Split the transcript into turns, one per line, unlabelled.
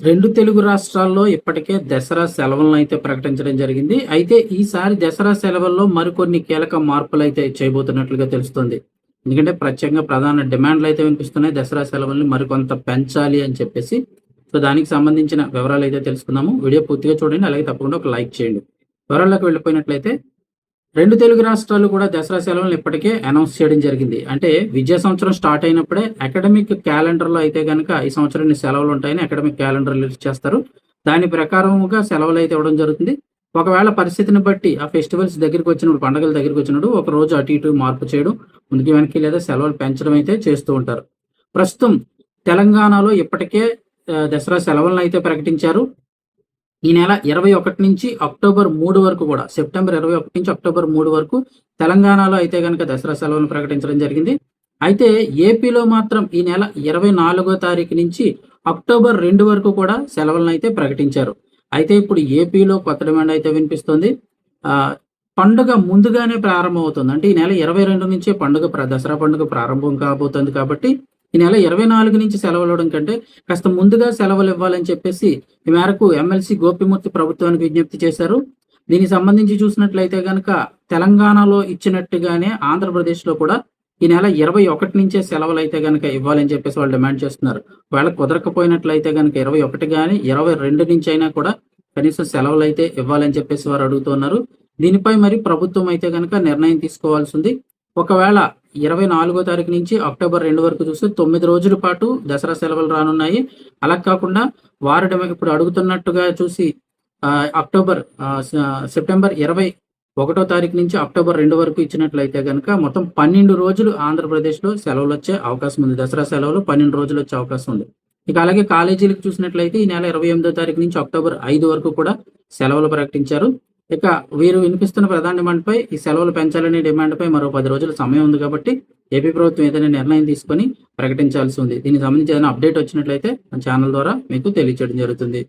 రెండు తెలుగు రాష్ట్రాల్లో ఇప్పటికే దసరా సెలవులను అయితే ప్రకటించడం జరిగింది. అయితే ఈసారి దసరా సెలవుల్లో మరికొన్ని కీలక మార్పులు అయితే చేయబోతున్నట్లుగా తెలుస్తుంది. ఎందుకంటే ప్రత్యేకంగా ప్రధాన డిమాండ్లు అయితే వినిపిస్తున్నాయి. దసరా సెలవుల్ని మరికొంత పెంచాలి అని చెప్పేసి. సో, దానికి సంబంధించిన వివరాలు అయితే తెలుసుకుందాము. వీడియో పూర్తిగా చూడండి. అలాగే తప్పకుండా ఒక లైక్ చేయండి. వివరాల్లోకి వెళ్ళిపోయినట్లయితే రెండు తెలుగు రాష్ట్రాలు కూడా దసరా సెలవులను ఇప్పటికే అనౌన్స్ చేయడం జరిగింది. అంటే విద్యా సంవత్సరం స్టార్ట్ అయినప్పుడే అకాడమిక్ క్యాలెండర్‌లో అయితే కనుక ఈ సంవత్సరం సెలవులు ఉంటాయని అకాడమిక్ క్యాలెండర్ రిలీజ్ చేస్తారు. దాని ప్రకారముగా అయితే ఇవ్వడం జరుగుతుంది. ఒకవేళ పరిస్థితిని బట్టి ఆ ఫెస్టివల్స్ దగ్గరికి వచ్చినప్పుడు, పండుగల దగ్గరికి వచ్చినప్పుడు ఒక రోజు అటు ఇటు మార్పు చేయడం, ముందుకి వెనక్కి లేదా సెలవులు పెంచడం అయితే చేస్తూ ఉంటారు. ప్రస్తుతం తెలంగాణలో ఇప్పటికే దసరా సెలవులను అయితే ప్రకటించారు. ఈ నెల 21 నుంచి అక్టోబర్ మూడు వరకు కూడా సెప్టెంబర్ 21 నుంచి అక్టోబర్ మూడు వరకు తెలంగాణలో అయితే కనుక దసరా సెలవులను ప్రకటించడం జరిగింది. అయితే ఏపీలో మాత్రం ఈ నెల 24 తారీఖు నుంచి అక్టోబర్ రెండు వరకు కూడా సెలవులను అయితే ప్రకటించారు. అయితే ఇప్పుడు ఏపీలో కొత్త డిమాండ్ అయితే వినిపిస్తుంది పండుగ ముందుగానే ప్రారంభమవుతుంది. అంటే ఈ నెల 22 నుంచే పండుగ ప్ర దసరా పండుగ ప్రారంభం కాబోతుంది కాబట్టి ఈ నెల 24 నుంచి సెలవులు ఇవ్వడం కంటే కాస్త ముందుగా సెలవులు ఇవ్వాలని చెప్పేసి ఈ మేరకు ఎమ్మెల్సీ గోపిమూర్తి ప్రభుత్వానికి విజ్ఞప్తి చేశారు. దీనికి సంబంధించి చూసినట్లయితే కనుక తెలంగాణలో ఇచ్చినట్టుగానే ఆంధ్రప్రదేశ్‌లో కూడా ఈ నెల 21 నుంచే సెలవులైతే కనుక ఇవ్వాలని చెప్పేసి వాళ్ళు డిమాండ్ చేస్తున్నారు. ఒకవేళ కుదరకపోయినట్లయితే కనుక ఇరవై ఒకటి కానీ ఇరవై రెండు నుంచి అయినా కూడా కనీసం సెలవులైతే ఇవ్వాలని చెప్పేసి వారు అడుగుతున్నారు. దీనిపై మరి ప్రభుత్వం అయితే కనుక నిర్ణయం తీసుకోవాల్సింది. ఒకవేళ 24 తారీఖు నుంచి అక్టోబర్ రెండు వరకు చూస్తే తొమ్మిది రోజుల పాటు దసరా సెలవులు రానున్నాయి. అలా కాకుండా వారడం ఇప్పుడు అడుగుతున్నట్టుగా చూసి అక్టోబర్ సెప్టెంబర్ ఇరవై ఒకటో తారీఖు నుంచి అక్టోబర్ రెండు వరకు ఇచ్చినట్లయితే కనుక మొత్తం 12 రోజులు ఆంధ్రప్రదేశ్‌లో సెలవులు వచ్చే అవకాశం ఉంది. దసరా సెలవులు 12 రోజులు వచ్చే అవకాశం ఉంది. ఇక అలాగే కాలేజీలకు చూసినట్లయితే ఈ నెల 28 తారీఖు నుంచి అక్టోబర్ ఐదు వరకు కూడా సెలవులు ప్రకటించారు. ఇక వీరు వినిపిస్తున్న ప్రధాన డిమాండ్‌పై ఈ సెలవులు పెంచాలనే డిమాండ్‌పై మరో పది రోజుల సమయం ఉంది కాబట్టి ఏపీ ప్రభుత్వం ఏదైనా నిర్ణయం తీసుకొని ప్రకటించాల్సి ఉంది. దీనికి సంబంధించి ఏదైనా అప్డేట్ వచ్చినట్లయితే మన ఛానల్ ద్వారా మీకు తెలియచేయడం జరుగుతుంది.